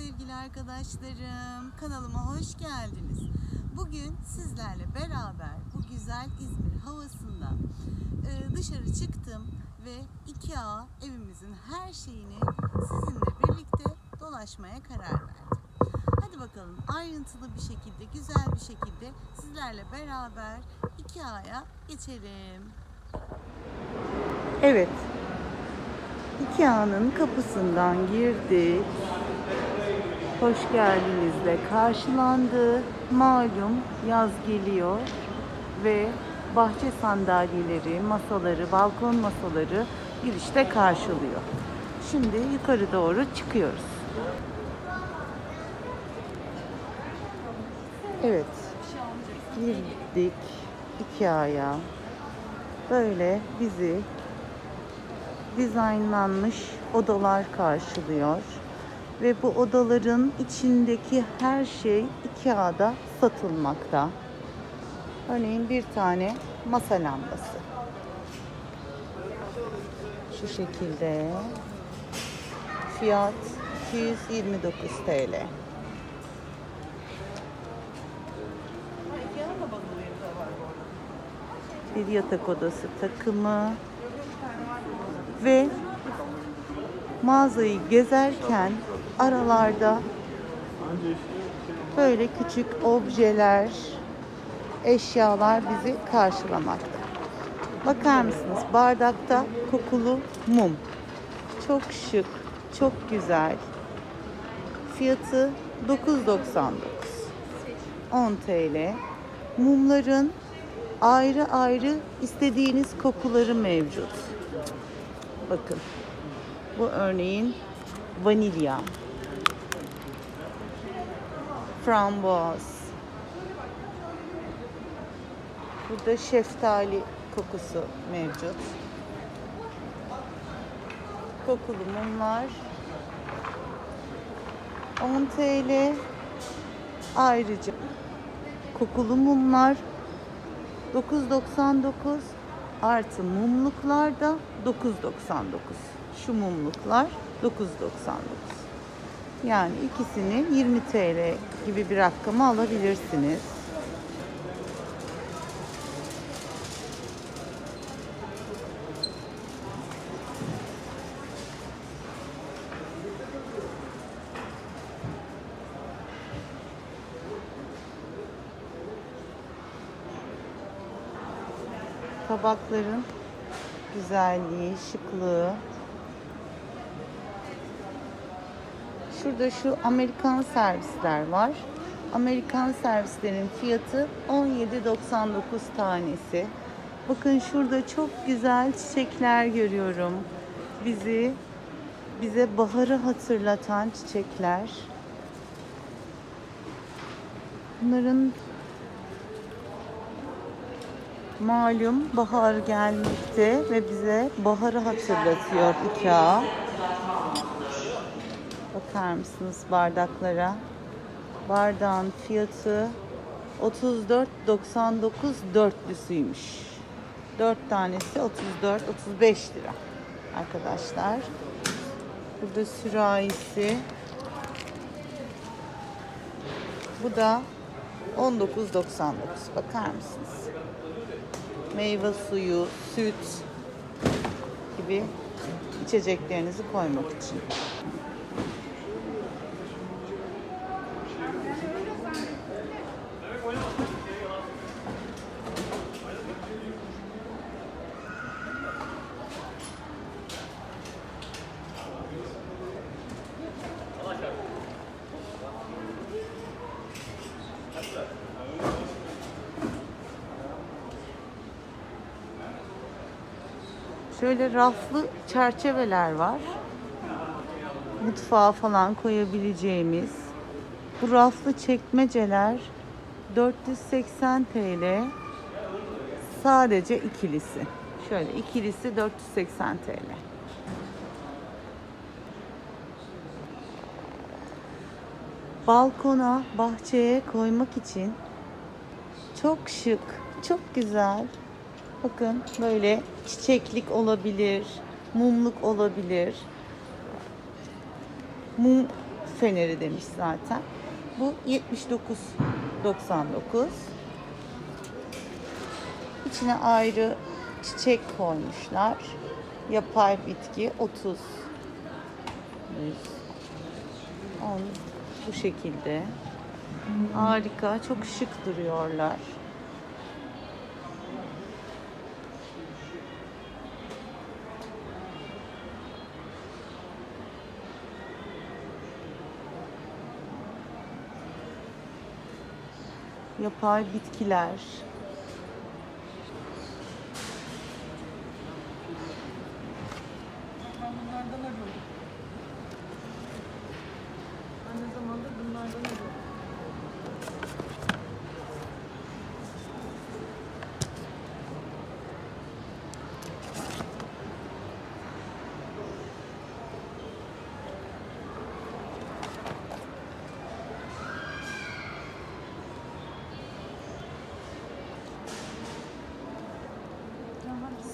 sevgili arkadaşlarım. Kanalıma hoş geldiniz. Bugün sizlerle beraber bu güzel İzmir havasında e, dışarı çıktım ve IKEA evimizin her şeyini sizinle birlikte dolaşmaya karar verdim. Hadi bakalım ayrıntılı bir şekilde, güzel bir şekilde sizlerle beraber IKEA'ya geçelim. Evet, Ikea'nın kapısından girdik. Hoş geldinizle karşılandı. Malum yaz geliyor ve bahçe sandalyeleri, masaları, balkon masaları girişte karşılıyor. Şimdi yukarı doğru çıkıyoruz. Evet. Girdik Ikea'ya. Böyle bizi dizaynlanmış odalar karşılıyor. Ve bu odaların içindeki her şey Ikea'da satılmakta. Örneğin bir tane masa lambası. Şu şekilde. Fiyat 229 TL. Bir yatak odası takımı ve mağazayı gezerken aralarda böyle küçük objeler, eşyalar bizi karşılamakta. Bakar mısınız? Bardakta kokulu mum. Çok şık, çok güzel. Fiyatı 9.99. 10 TL. Mumların ayrı ayrı istediğiniz kokuları mevcut. Bakın. Bu örneğin vanilya. Frambuaz. Burada şeftali kokusu mevcut. Kokulu mumlar. 10 TL. Ayrıca kokulu mumlar 9.99 artı mumluklar da 9.99. Şu mumluklar 9.99. Yani ikisini 20 TL gibi bir rakama alabilirsiniz. Tabakların güzelliği, şıklığı. Şurada şu Amerikan servisler var. Amerikan servislerin fiyatı 17.99 tanesi. Bakın şurada çok güzel çiçekler görüyorum. Bizi bize baharı hatırlatan çiçekler. Bunların malum bahar gelmekte ve bize baharı hatırlatıyor Ikea. Bakar mısınız bardaklara? Bardağın fiyatı 34.99 dörtlüsüymüş. 4 tanesi 34 35 lira arkadaşlar. Burada sürahisi. Bu da 19.99. Bakar mısınız? Meyve suyu, süt gibi içeceklerinizi koymak için. Raflı çerçeveler var. Mutfağa falan koyabileceğimiz. Bu raflı çekmeceler 480 TL. Sadece ikilisi. Şöyle ikilisi 480 TL. Balkona, bahçeye koymak için çok şık, çok güzel. Bakın böyle çiçeklik olabilir, mumluk olabilir. Mum feneri demiş zaten. Bu 79.99. İçine ayrı çiçek koymuşlar. Yapay bitki 30 100 10 bu şekilde. Harika, çok şık duruyorlar. Yapay bitkiler. Ben bunlardan arıyorum. Aynı zamanda bunlardan arıyorum.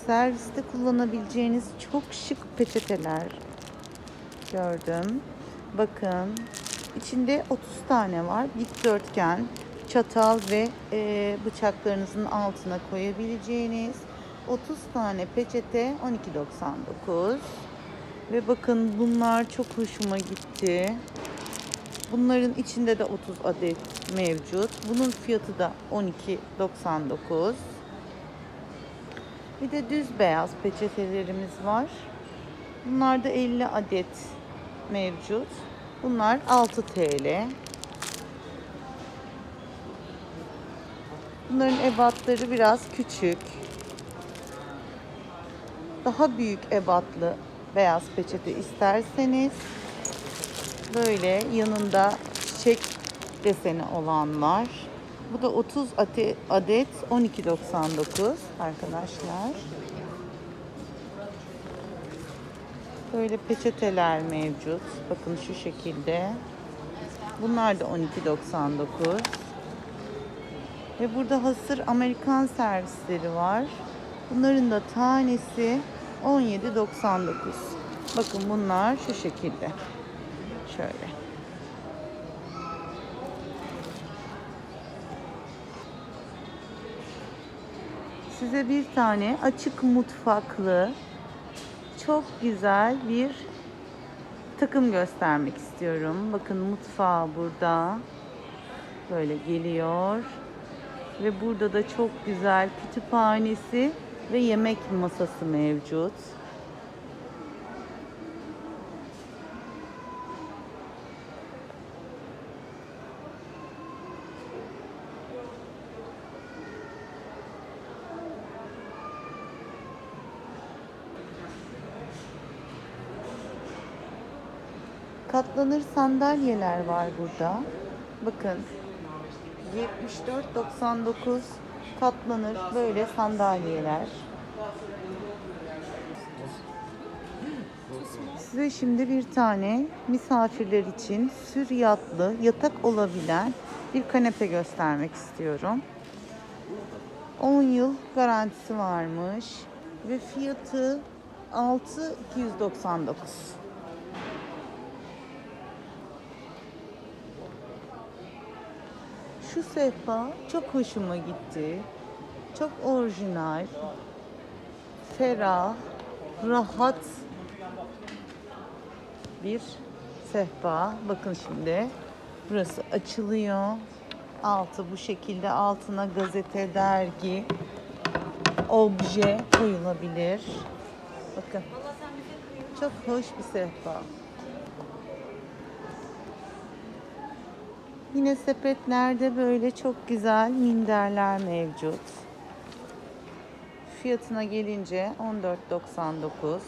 Serviste kullanabileceğiniz çok şık peçeteler gördüm. Bakın içinde 30 tane var. Dikdörtgen, çatal ve e, bıçaklarınızın altına koyabileceğiniz 30 tane peçete 12.99. Ve bakın bunlar çok hoşuma gitti. Bunların içinde de 30 adet mevcut. Bunun fiyatı da 12.99. Bir de düz beyaz peçetelerimiz var. Bunlar da 50 adet mevcut. Bunlar 6 TL. Bunların ebatları biraz küçük. Daha büyük ebatlı beyaz peçete isterseniz böyle yanında çiçek deseni olan var. Bu da 30 ate- adet 12.99 arkadaşlar. Böyle peçeteler mevcut. Bakın şu şekilde. Bunlar da 12.99. Ve burada hasır Amerikan servisleri var. Bunların da tanesi 17.99. Bakın bunlar şu şekilde. Şöyle. Size bir tane açık mutfaklı çok güzel bir takım göstermek istiyorum. Bakın mutfağı burada. Böyle geliyor. Ve burada da çok güzel kütüphanesi ve yemek masası mevcut. Katlanır sandalyeler var burada. Bakın 74.99 katlanır böyle sandalyeler. Size şimdi bir tane misafirler için süryatlı yatak olabilen bir kanepe göstermek istiyorum. 10 yıl garantisi varmış ve fiyatı 6.299. Şu sehpa çok hoşuma gitti. Çok orijinal, ferah, rahat bir sehpa. Bakın şimdi burası açılıyor. Altı bu şekilde altına gazete, dergi, obje koyulabilir. Bakın. Çok hoş bir sehpa. Yine sepetlerde böyle çok güzel minderler mevcut. Fiyatına gelince 14.99.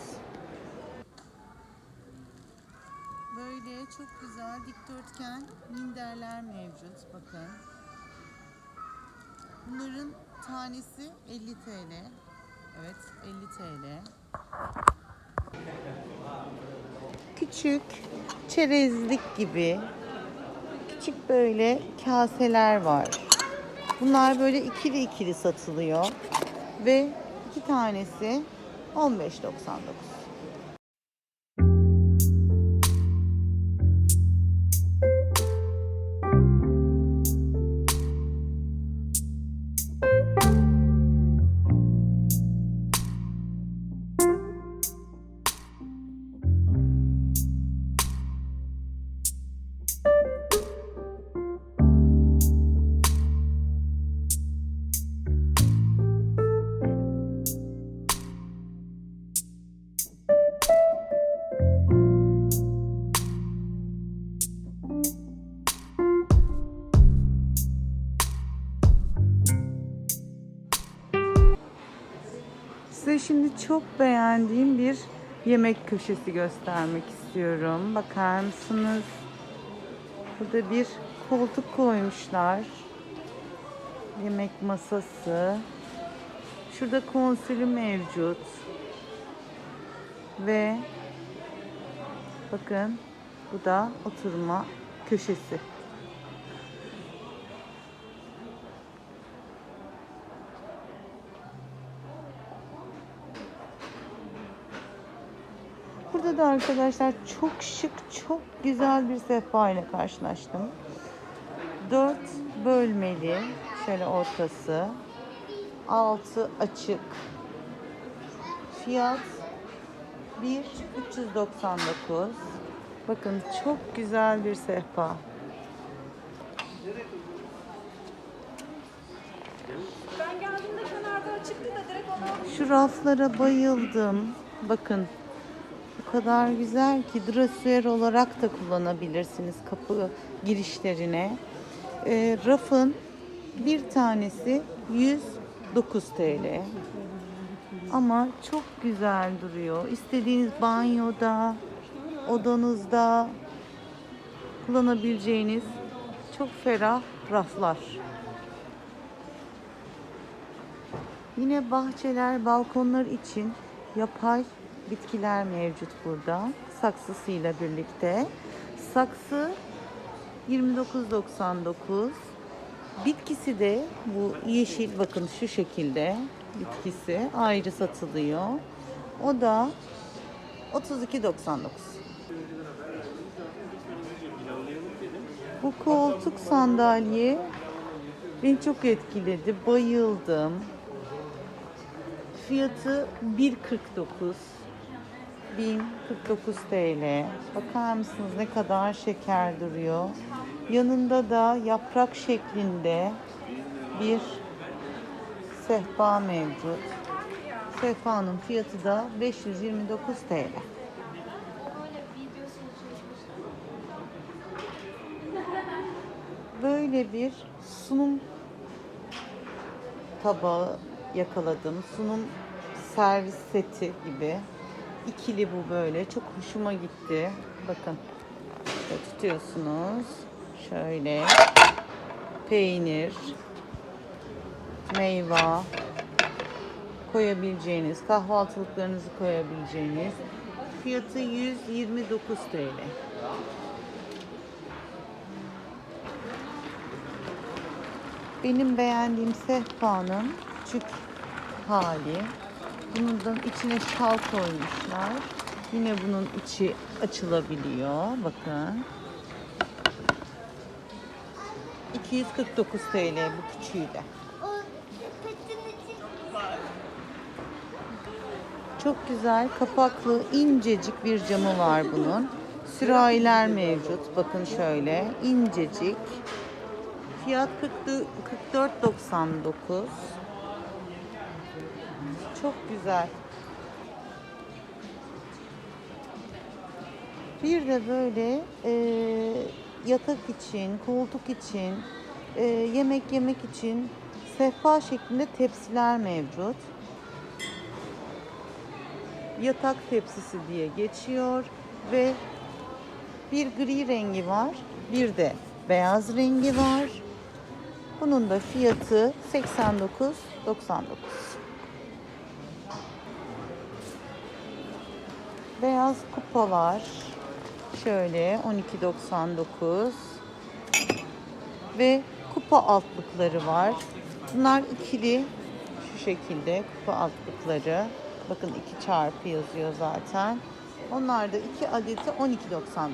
Böyle çok güzel dikdörtgen minderler mevcut. Bakın. Bunların tanesi 50 TL. Evet 50 TL. Küçük çerezlik gibi küçük böyle kaseler var. Bunlar böyle ikili ikili satılıyor. Ve iki tanesi 15.99. şimdi çok beğendiğim bir yemek köşesi göstermek istiyorum. Bakar mısınız? Burada bir koltuk koymuşlar. Yemek masası. Şurada konsülü mevcut. Ve bakın bu da oturma köşesi. Burada da arkadaşlar çok şık, çok güzel bir sehpa ile karşılaştım. Dört bölmeli, şöyle ortası, altı açık. Fiyat 1.399. Bakın çok güzel bir sehpa. Ben geldiğimde kenarda açıktı da direkt aldım. Şu raflara bayıldım. Bakın bu kadar güzel ki dressuar olarak da kullanabilirsiniz kapı girişlerine. Ee, rafın bir tanesi 109 TL. Ama çok güzel duruyor. İstediğiniz banyoda, odanızda kullanabileceğiniz çok ferah raflar. Yine bahçeler, balkonlar için yapay bitkiler mevcut burada. Saksısıyla birlikte. Saksı 29.99. Bitkisi de bu yeşil bakın şu şekilde bitkisi ayrı satılıyor. O da 32.99. Bu koltuk sandalye beni çok etkiledi. Bayıldım. Fiyatı 1.49. 1049 TL. Bakar mısınız ne kadar şeker duruyor. Yanında da yaprak şeklinde bir sehpa mevcut. Sehpanın fiyatı da 529 TL. Böyle bir sunum tabağı yakaladım. Sunum servis seti gibi. İkili bu böyle. Çok hoşuma gitti. Bakın. Şöyle tutuyorsunuz. Şöyle. Peynir. Meyve. Koyabileceğiniz, kahvaltılıklarınızı koyabileceğiniz. Fiyatı 129 TL. Benim beğendiğim sehpanın küçük hali. Bunun da içine şal koymuşlar. Yine bunun içi açılabiliyor. Bakın. 249 TL bu küçüğü de. Çok güzel kapaklı incecik bir camı var bunun. Sürahiler mevcut. Bakın şöyle incecik. Fiyat 44.99. Çok güzel. Bir de böyle e, yatak için, koltuk için, e, yemek yemek için sehpa şeklinde tepsiler mevcut. Yatak tepsisi diye geçiyor ve bir gri rengi var, bir de beyaz rengi var. Bunun da fiyatı 89.99. Beyaz kupalar şöyle 12.99 ve kupa altlıkları var. Bunlar ikili şu şekilde kupa altlıkları. Bakın 2 çarpı yazıyor zaten. Onlar da 2 adeti 12.99.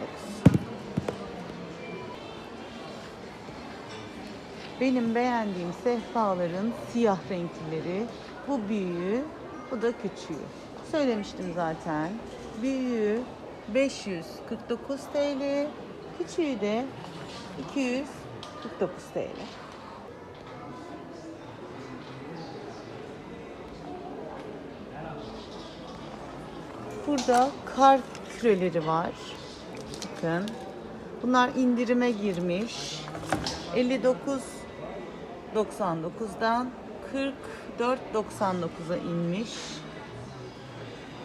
Benim beğendiğim sehpaların siyah renklileri. Bu büyüğü, bu da küçüğü. Söylemiştim zaten. Büyüğü 549 TL, küçüğü de 249 TL. Burada kar küreleri var. Bakın. Bunlar indirime girmiş. 59.99'dan 44.99'a inmiş.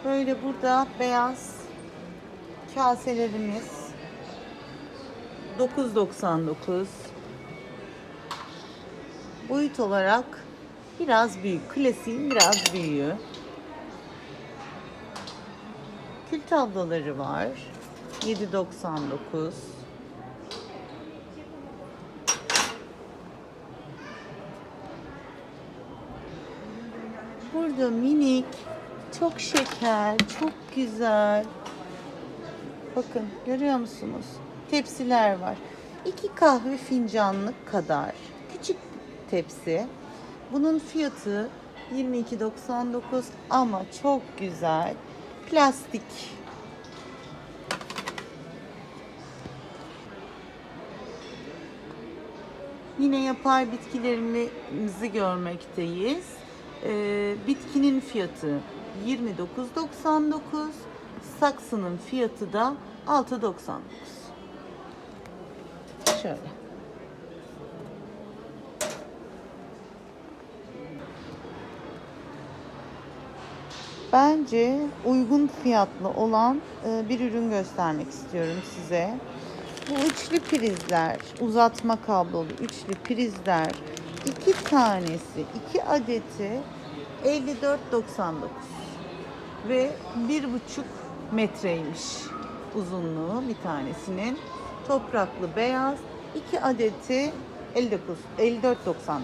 Böyle burada beyaz kaselerimiz 9.99 boyut olarak biraz büyük. Klasiğin biraz büyüğü. Kül tabloları var. 7.99 Burada minik, çok şeker, çok güzel. Bakın görüyor musunuz? Tepsiler var. İki kahve fincanlık kadar. Küçük tepsi. Bunun fiyatı 22.99 ama çok güzel. Plastik. Yine yapay bitkilerimizi görmekteyiz. Ee, bitkinin fiyatı 29.99, saksının fiyatı da 6.99. Şöyle. Bence uygun fiyatlı olan e, bir ürün göstermek istiyorum size. Bu üçlü prizler, uzatma kablolu üçlü prizler, iki tanesi, iki adeti 54.99 ve bir buçuk metreymiş uzunluğu bir tanesinin. Topraklı beyaz, iki adeti 59, 54.99.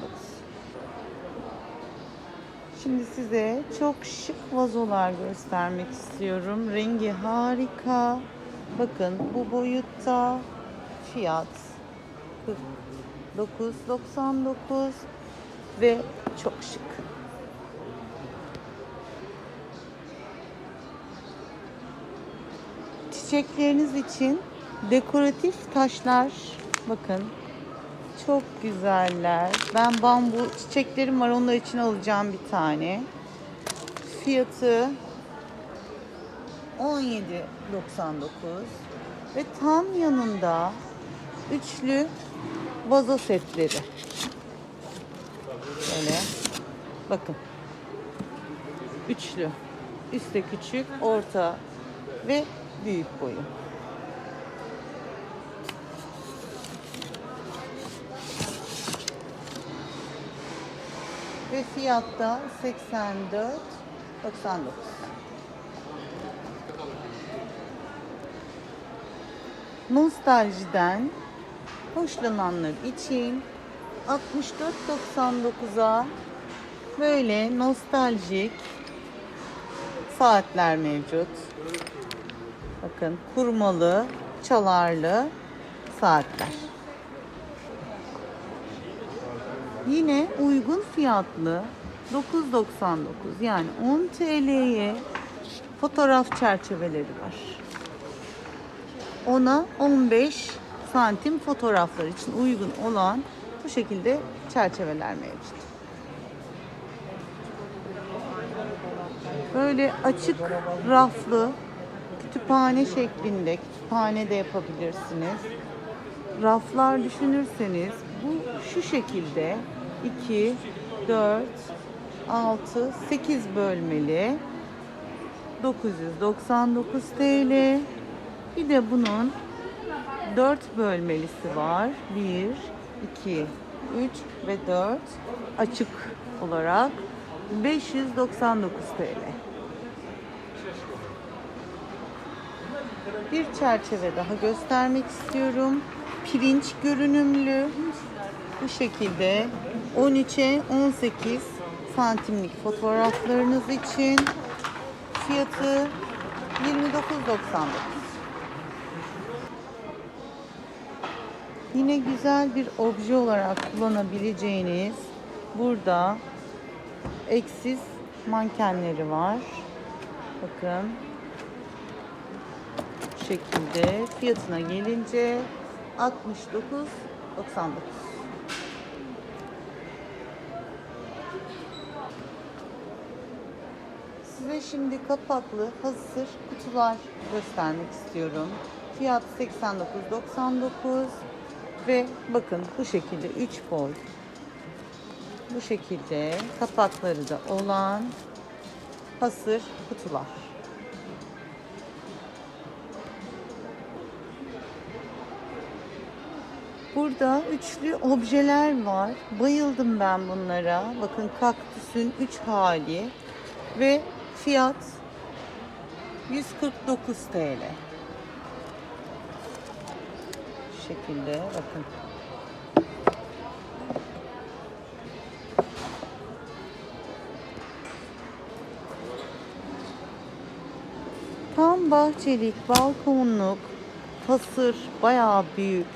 Şimdi size çok şık vazolar göstermek istiyorum. Rengi harika. Bakın bu boyutta fiyat 49.99 ve çok şık. Çiçekleriniz için dekoratif taşlar bakın çok güzeller. Ben bambu çiçeklerim var onlar için alacağım bir tane. Fiyatı 17.99 ve tam yanında üçlü vazo setleri. Böyle. Bakın. Üçlü. Üstte küçük, orta ve büyük boyu. Ve fiyatta 84.99. Nostaljiden hoşlananlar için 64.99'a böyle nostaljik saatler mevcut. Bakın kurmalı, çalarlı saatler. Yine uygun fiyatlı 9.99 yani 10 TL'ye fotoğraf çerçeveleri var. Ona 15 santim fotoğraflar için uygun olan bu şekilde çerçeveler mevcut. Böyle açık raflı kütüphane şeklinde kütüphane de yapabilirsiniz. Raflar düşünürseniz bu şu şekilde 2, 4, 6, 8 bölmeli 999 TL. Bir de bunun 4 bölmelisi var. 1, 2, 3 ve 4 açık olarak 599 TL. Bir çerçeve daha göstermek istiyorum. Pirinç görünümlü. Bu şekilde 13'e 18 santimlik fotoğraflarınız için fiyatı 29.99. Yine güzel bir obje olarak kullanabileceğiniz burada eksiz mankenleri var. Bakın bu şekilde fiyatına gelince 69.99. Size şimdi kapaklı hazır kutular göstermek istiyorum. Fiyat 89.99 ve bakın bu şekilde 3 boy. Bu şekilde kapakları da olan hasır kutular. Burada üçlü objeler var. Bayıldım ben bunlara. Bakın kaktüsün 3 hali ve fiyat 149 TL şekilde bakın. Tam bahçelik, balkonluk, hasır, bayağı büyük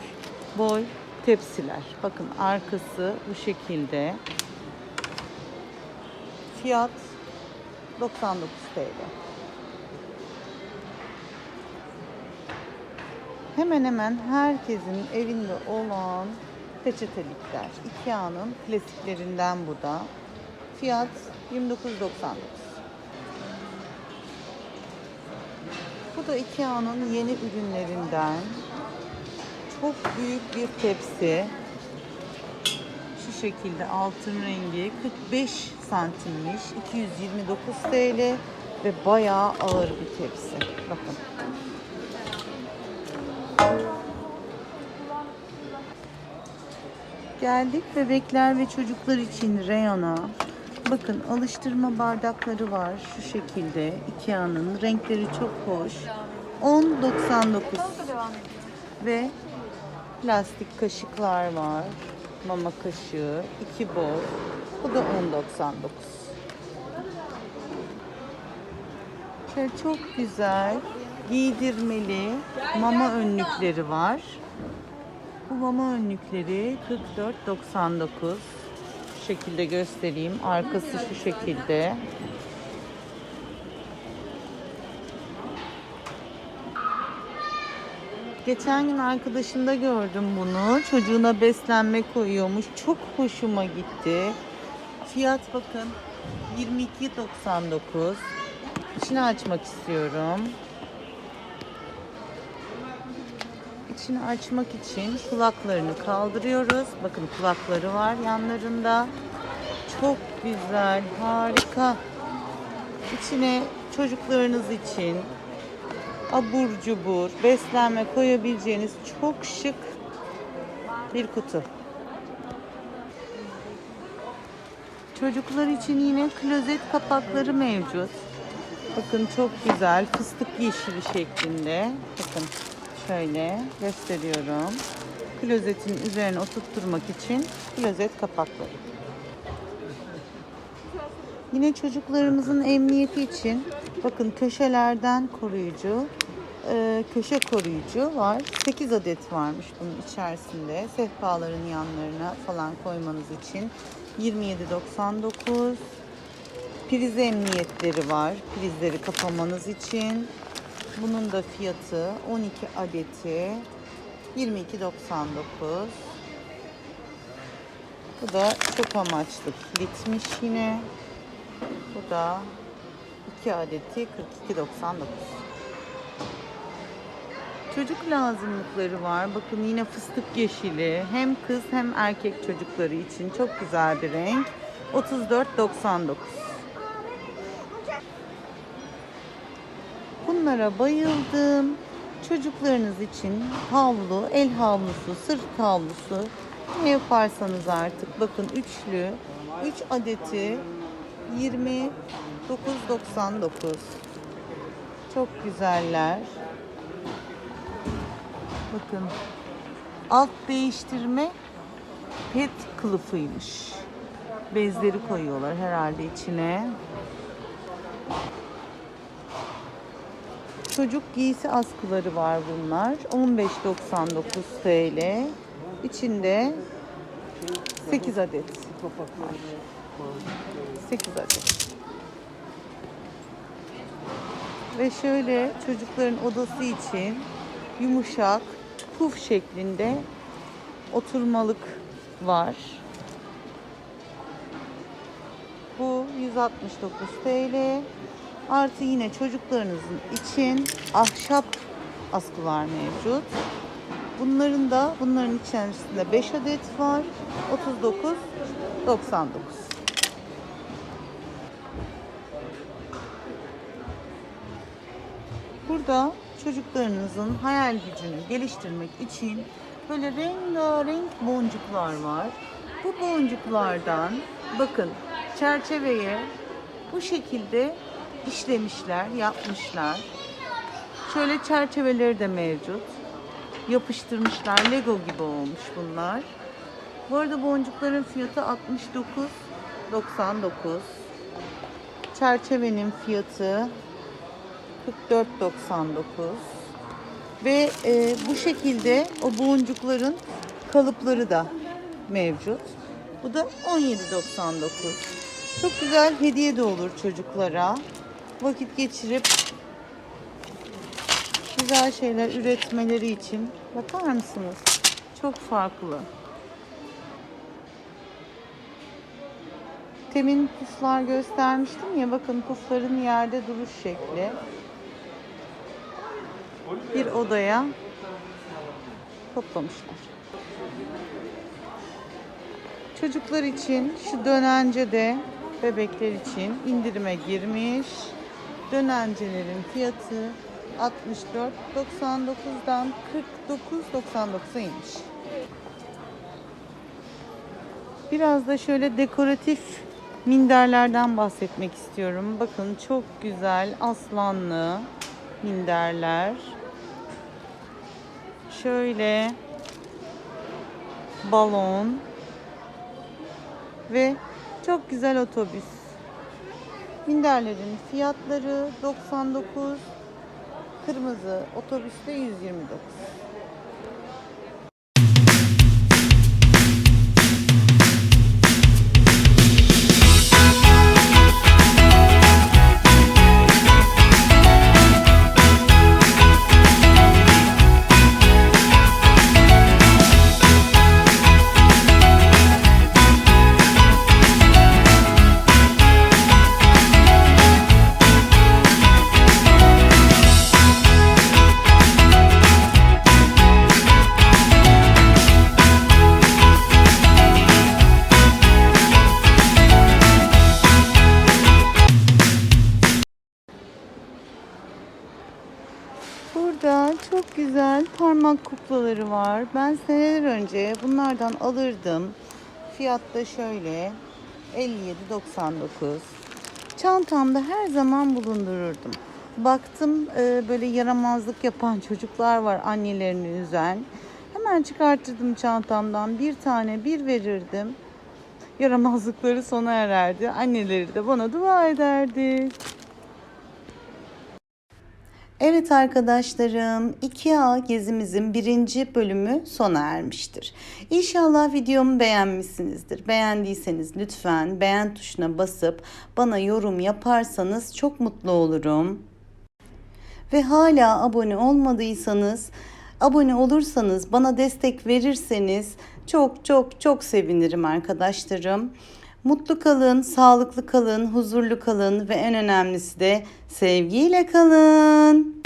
boy tepsiler. Bakın arkası bu şekilde. Fiyat 99 TL. Hemen hemen herkesin evinde olan peçetelikler. Ikea'nın klasiklerinden bu da. Fiyat 29.99. Bu da Ikea'nın yeni ürünlerinden. Çok büyük bir tepsi. Şu şekilde altın rengi 45 santimmiş. 229 TL ve bayağı ağır bir tepsi. Bakın. Geldik bebekler ve çocuklar için reyona. Bakın alıştırma bardakları var şu şekilde. Ikea'nın renkleri çok hoş. 10.99 devam ediyor. ve plastik kaşıklar var. Mama kaşığı, iki boy. Bu da 10.99. Şöyle çok güzel giydirmeli mama önlükleri var. Bu mama önlükleri 44.99. Şu şekilde göstereyim. Arkası şu şekilde. Geçen gün arkadaşımda gördüm bunu. Çocuğuna beslenme koyuyormuş. Çok hoşuma gitti. Fiyat bakın 22.99. İçini açmak istiyorum. İçini açmak için kulaklarını kaldırıyoruz. Bakın kulakları var yanlarında. Çok güzel, harika. İçine çocuklarınız için abur cubur, beslenme koyabileceğiniz çok şık bir kutu. Çocuklar için yine klozet kapakları mevcut. Bakın çok güzel fıstık yeşili şeklinde. Bakın şöyle gösteriyorum. Klozetin üzerine oturtturmak için klozet kapakları. Yine çocuklarımızın emniyeti için bakın köşelerden koruyucu, e, köşe koruyucu var. 8 adet varmış bunun içerisinde. Sehpaların yanlarına falan koymanız için 27.99. Priz emniyetleri var. Prizleri kapamanız için. Bunun da fiyatı 12 adeti 22.99. Bu da çok amaçlı kilitmiş yine. Bu da 2 adeti 42.99. Çocuk lazımlıkları var. Bakın yine fıstık yeşili. Hem kız hem erkek çocukları için çok güzel bir renk. 34.99. Bunlara bayıldım. Çocuklarınız için havlu, el havlusu, sırt havlusu ne yaparsanız artık. Bakın üçlü. 3 adeti 29.99. Çok güzeller. Bakın. Alt değiştirme pet kılıfıymış. Bezleri koyuyorlar herhalde içine. Çocuk giysi askıları var bunlar. 15.99 TL. İçinde 8 adet. 8 adet. Ve şöyle çocukların odası için yumuşak puf şeklinde oturmalık var. Bu 169 TL. Artı yine çocuklarınızın için ahşap askılar mevcut. Bunların da bunların içerisinde 5 adet var. 39.99. Burada çocuklarınızın hayal gücünü geliştirmek için Böyle rengarenk boncuklar var. Bu boncuklardan bakın çerçeveye bu şekilde işlemişler, yapmışlar. Şöyle çerçeveleri de mevcut. Yapıştırmışlar. Lego gibi olmuş bunlar. Bu arada boncukların fiyatı 69.99. Çerçevenin fiyatı 44.99. Ve e, bu şekilde o boncukların kalıpları da mevcut. Bu da 17.99. Çok güzel hediye de olur çocuklara. Vakit geçirip güzel şeyler üretmeleri için bakar mısınız? Çok farklı. Temin puflar göstermiştim ya bakın pufların yerde duruş şekli. Bir odaya toplamışlar. Çocuklar için şu dönence de bebekler için indirime girmiş. Dönencelerin fiyatı 64.99'dan 49.99'a inmiş. Biraz da şöyle dekoratif minderlerden bahsetmek istiyorum. Bakın çok güzel aslanlı minderler. Şöyle balon ve çok güzel otobüs. Minderlerin fiyatları 99, kırmızı otobüste 129. çok güzel parmak kuklaları var. Ben seneler önce bunlardan alırdım. Fiyat da şöyle 57.99. Çantamda her zaman bulundururdum. Baktım e, böyle yaramazlık yapan çocuklar var annelerini üzen. Hemen çıkartırdım çantamdan bir tane bir verirdim. Yaramazlıkları sona ererdi. Anneleri de bana dua ederdi. Evet arkadaşlarım, IKEA gezimizin birinci bölümü sona ermiştir. İnşallah videomu beğenmişsinizdir. Beğendiyseniz lütfen beğen tuşuna basıp bana yorum yaparsanız çok mutlu olurum. Ve hala abone olmadıysanız, abone olursanız, bana destek verirseniz çok çok çok sevinirim arkadaşlarım. Mutlu kalın, sağlıklı kalın, huzurlu kalın ve en önemlisi de sevgiyle kalın.